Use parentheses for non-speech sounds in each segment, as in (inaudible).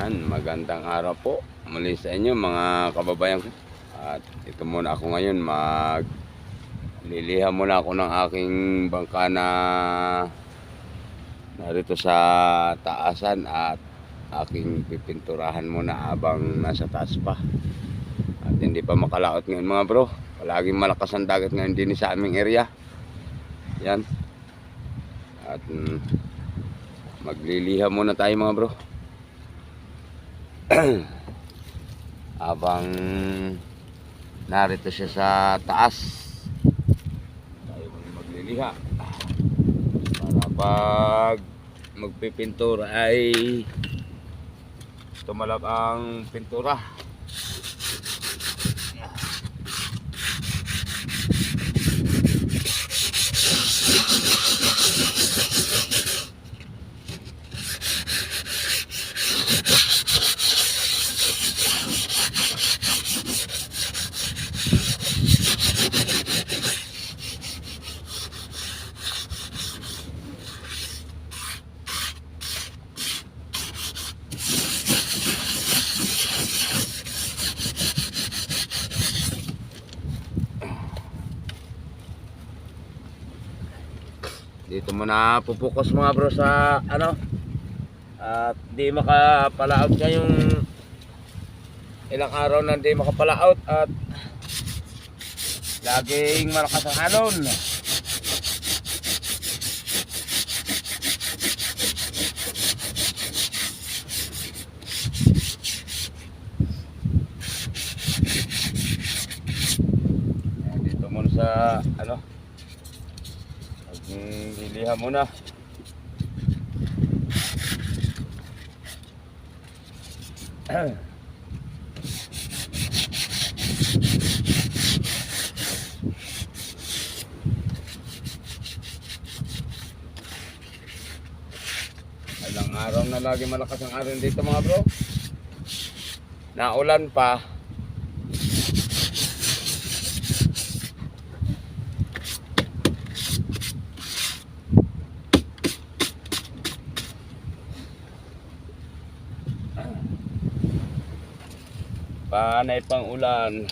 Yan, magandang araw po muli sa inyo mga kababayan. At ito muna ako ngayon mag liliha muna ako ng aking bangka na narito sa taasan at aking pipinturahan muna habang nasa taas pa. At hindi pa makalaot ngayon mga bro. Palaging malakas ang dagat ngayon din sa aming area. Yan. At mm, magliliha muna tayo mga bro. (clears throat) habang narito siya sa taas. Tayo muna magliliha. Para pag magpipintura ay tumalab ang pintura muna pupukas mga bro sa ano? At di makapalaot ngayong ilang araw na di makapalaot at laging malakas ang alon Ayan, dito muna sa ano Liliha muna. Ilang araw na lagi malakas ang araw dito mga bro. Naulan pa. Panay pang ulan.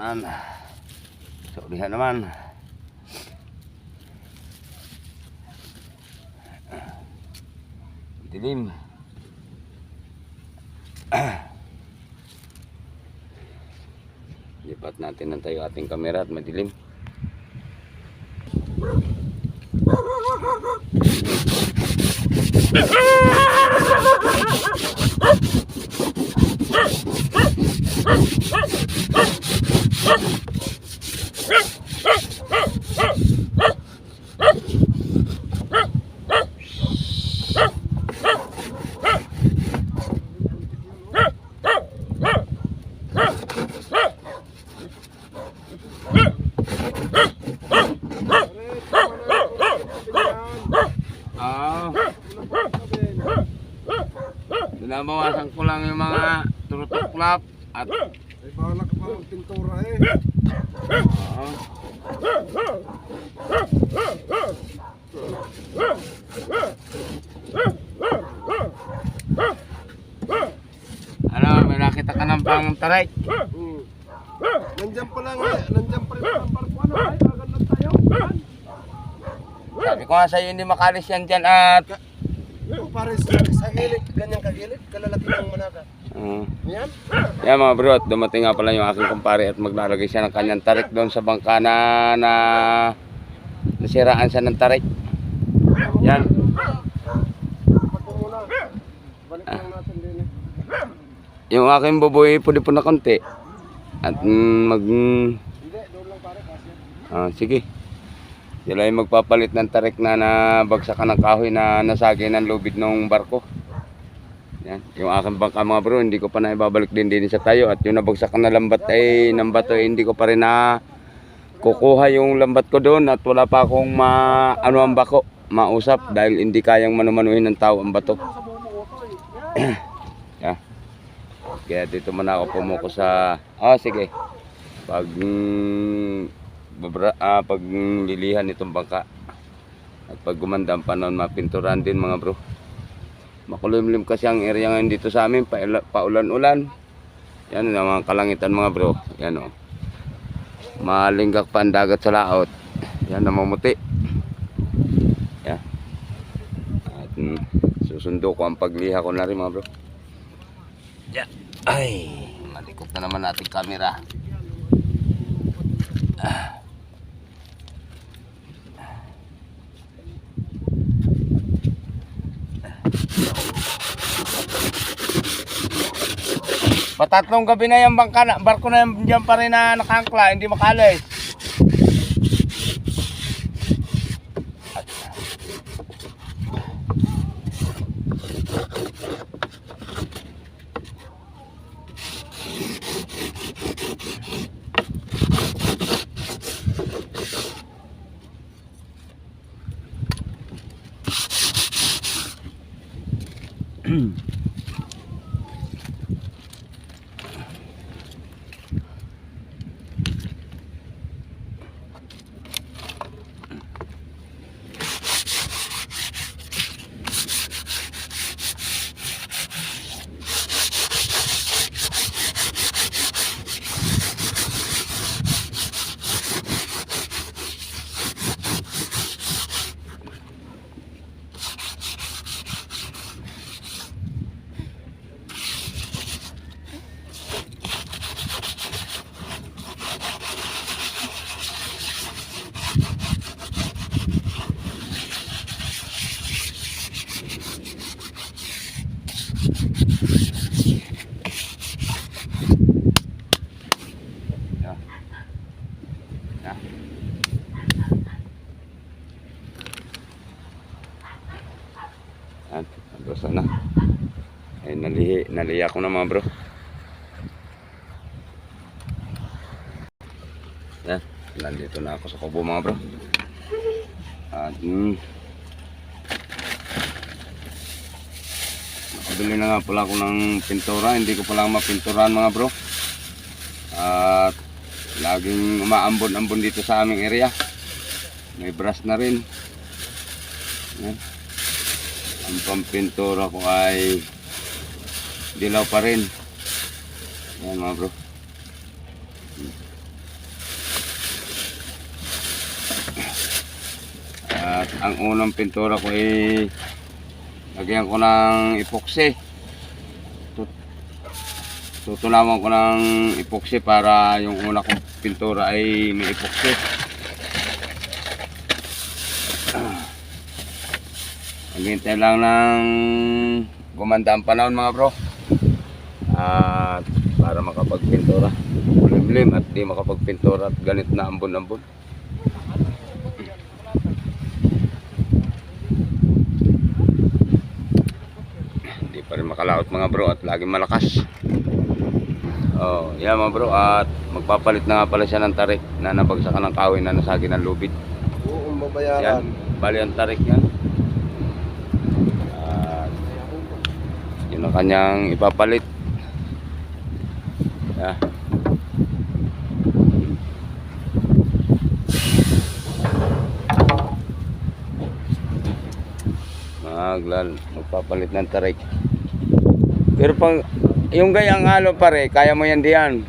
Sa naman. Sa ulihan naman. Dilim. Lipat natin ng tayo ating kamera at madilim. (laughs) Ah. At Ay, bahala ka pa ng pintura eh. ah, ano, may nakita ka ng pang taray. Hmm. Nandiyan pa lang eh. Nandiyan pa rin ang barko. Ano ay, agad lang tayo. Sabi ko nga sa'yo hindi makalis yan dyan at Kung pare sa, sa gilid, ganyang kagilid, kalalaki ng managa. Oo. Yan. Yan mga bro, at dumating nga pala yung aking kumpare at maglalagay siya ng kanyang tarik doon sa bangka na, na nasiraan siya ng tarik. Yan. Eh. Yung aking buboy pwede po na konti. At mm, mag... mm, ah, sige. Sila ay magpapalit ng tarik na nabagsakan ng kahoy na nasagi ng lubid ng barko. Yan. Yung aking bangka mga bro, hindi ko pa na ibabalik din din sa tayo. At yung nabagsakan na lambat ay ng bato ay hindi ko pa rin na kukuha yung lambat ko doon at wala pa akong ma ano ang bako mausap dahil hindi kayang manumanuhin ng tao ang bato. (clears throat) Yeah. Kaya dito muna ako pumuko sa Ah, sige. Pag mm, babra, ah, pag lilihan itong bangka at pag gumanda ang panahon mapinturan din mga bro. Makulimlim kasi ang area ngayon dito sa amin, paulan-ulan. Yan ang mga kalangitan mga bro. Yan o. Malinggak pa ang dagat sa laot. Yan namumuti. Yan. At mm, susundo ko ang pagliha ko na rin mga bro. Yan. Ay, malikot na naman natin camera. Ah. Patatlong gabi na yung bangka na, barko na yung dyan pa rin na nakangkla, hindi makalis. Yan. Yan. Yan. Andos na. Ay, nalihi, naliya ko na mga bro. Yan. Nandito na ako sa kubo mga bro. At, mm, nakabili na nga pala ako ng pintura. Hindi ko pala mapinturahan mga bro. At laging umaambon-ambon dito sa aming area. May brush na rin. Yan. Ang pampintura ko ay dilaw pa rin. Yan mga bro. At ang unang pintura ko ay lagyan ko ng epoxy. Tut- Tutunawan ko ng epoxy para yung una kong pintura ay may epoxy. Naghintay lang ng gumanda ang panahon mga bro. At para makapagpintura. Limlim at di makapagpintura at ganit na ambon-ambon. Hindi pa rin makalaot mga bro at laging malakas. Oh, yeah mga bro at magpapalit na nga pala siya ng tarik na nabagsakan ng kahoy na nasagi ng lubid. Oo, Yan, mabayaran. bali ang tarik yan. At yun ang kanyang ipapalit. Yeah. Maglal, magpapalit ng tarik. Pero pag yung ganyang halo pare, kaya mo yan diyan.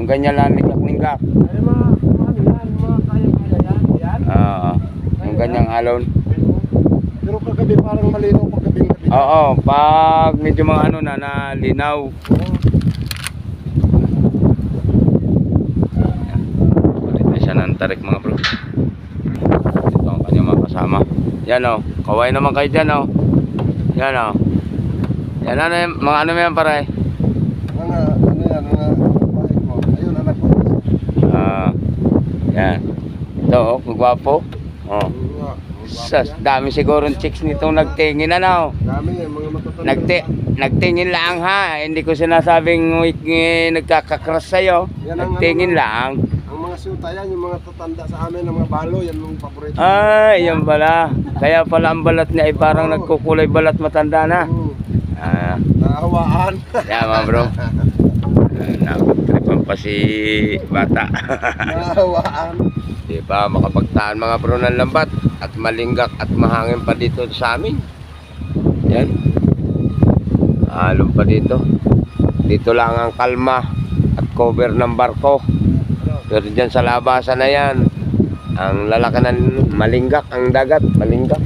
Yung ganyan lang ningkak-ningkak. Ay, mga, mga, mga kaya-kaya yan. Yan. Ah, yung ganyang alon. Pero kagabi parang malinaw pag gabi gabi. Oo, pag medyo mga ano na, na linaw. Kulit na siya ng tarik mga bro. Ito ang kanyang mga kasama. Yan o, kaway naman kayo dyan o. Yan o. Yan ano yan, mga ano yan pare? Mga ano yan, mga bahay ko. Ayun anak ko. Ah, yan. Ito o, kung gwapo. Oh. Sas, dami siguro chicks nitong nagtingin ano. Dami yan, mga matatanda. Nagti nagtingin lang ha. Hindi ko sinasabing eh, nagkakakras sa'yo. Nagtingin ano, lang. Ang mga suta yan, yung mga tatanda sa amin, ng mga balo, yan yung paborito. Ay, yan pala. Kaya pala ang balat niya ay parang nagkukulay balat matanda na. Hmm, Ah, Nahawaan. yan mga bro. (laughs) Ah, Nakutripan pa si bata. Nahawaan. Di ba makapagtaan mga bro ng lambat at malinggak at mahangin pa dito sa amin. Yan. Alon pa dito. Dito lang ang kalma at cover ng barko. Pero dyan sa labasan na yan, ang lalaki ng malinggak, ang dagat, malinggak.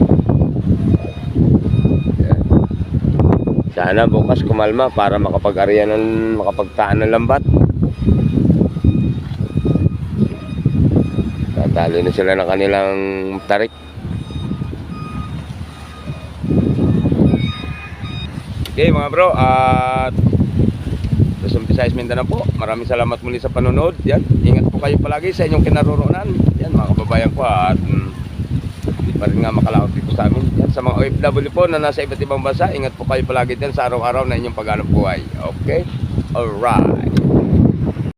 Sana bukas kumalma para makapag-arian ng makapagtaan ng lambat. Tatalo na sila ng kanilang tarik. Okay mga bro, at Luzon, Visayas, Mindanao po. Maraming salamat muli sa panonood. Yan, ingat po kayo palagi sa inyong kinaroroonan. Yan mga kababayan ko at mm, hindi pa rin nga makalaot dito sa amin. Yan, sa mga OFW po na nasa iba't ibang bansa, ingat po kayo palagi din sa araw-araw na inyong paghanap buhay. Okay? Alright.